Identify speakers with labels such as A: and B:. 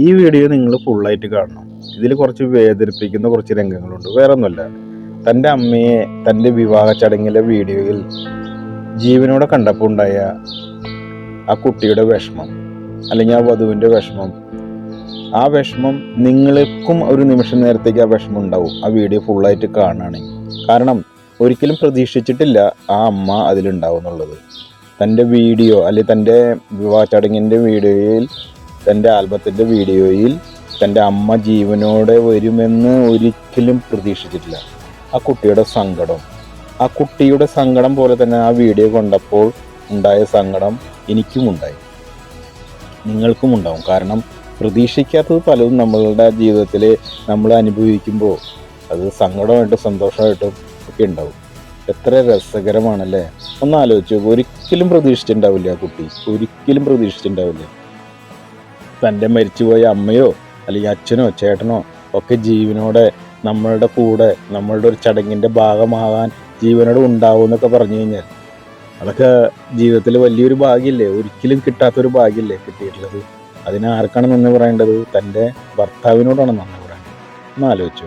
A: ഈ വീഡിയോ നിങ്ങൾ ഫുള്ളായിട്ട് കാണണം. ഇതിൽ കുറച്ച് വേദനിപ്പിക്കുന്ന കുറച്ച് രംഗങ്ങളുണ്ട്. വേറെ ഒന്നുമല്ല തന്റെ അമ്മയെ തന്റെ വിവാഹ ചടങ്ങിലെ വീഡിയോയിൽ ജീവനോടെ കണ്ടപ്പോൾ ഉണ്ടായ ആ കുട്ടിയുടെ വിഷമം അല്ലെങ്കിൽ ആ വധുവിന്റെ വിഷമം ആ വിഷമം നിങ്ങൾക്കും ഒരു നിമിഷം നേരത്തേക്ക് ആ വിഷമം ഉണ്ടാവും. ആ വീഡിയോ ഫുള്ളായിട്ട് കാണുകയാണെങ്കിൽ. കാരണം ഒരിക്കലും പ്രതീക്ഷിച്ചിട്ടില്ല ആ അമ്മ അതിലുണ്ടാവും എന്നുള്ളത്. തന്റെ വീഡിയോ അല്ലെങ്കിൽ തന്റെ വിവാഹ ചടങ്ങിന്റെ വീഡിയോയിൽ തന്റെ ആൽബത്തിന്റെ വീഡിയോയിൽ തന്റെ അമ്മ ജീവനോടെ വരുമെന്ന് ഒരിക്കലും പ്രതീക്ഷിച്ചിട്ടില്ല. ആ കുട്ടിയുടെ സങ്കടം. ആ കുട്ടിയുടെ സങ്കടം പോലെ തന്നെ ആ വീഡിയോ കണ്ടപ്പോൾ ഉണ്ടായ സങ്കടം എനിക്കും ഉണ്ടായി. നിങ്ങൾക്കും ഉണ്ടാവും. കാരണം പ്രതീക്ഷിക്കാത്തത് പലതും നമ്മളുടെ ജീവിതത്തിൽ നമ്മൾ അനുഭവിക്കുമ്പോൾ അത് സങ്കടമായിട്ടും സന്തോഷമായിട്ടും ഒക്കെ ഉണ്ടാവും. എത്ര രസകരമാണല്ലേ? ഒന്ന് ആലോചിച്ചു ഒരിക്കലും പ്രതീക്ഷിച്ചിട്ടുണ്ടാവില്ല ആ കുട്ടി. ഒരിക്കലും പ്രതീക്ഷിച്ചിട്ടുണ്ടാവില്ല. തന്റെ മരിച്ചുപോയ അമ്മയോ അല്ലെങ്കിൽ അച്ഛനോ ചേട്ടനോ ഒക്കെ ജീവനോടെ നമ്മളുടെ കൂടെ നമ്മളുടെ ഒരു ചടങ്ങിന്റെ ഭാഗമാകാൻ ജീവനോട് ഉണ്ടാവും എന്നൊക്കെ പറഞ്ഞു കഴിഞ്ഞാൽ അതൊക്കെ ജീവിതത്തിൽ വലിയൊരു ഭാഗ്യമില്ലേ ഒരിക്കലും കിട്ടാത്തൊരു ഭാഗ്യമില്ലേ കിട്ടിയിട്ടുള്ളത്? അതിനാർക്കാണ് നന്ദി പറയേണ്ടത്? തന്റെ ഭർത്താവിനോടാണ് നന്ദി പറയേണ്ടത്. ഒന്ന് ആലോചിച്ചു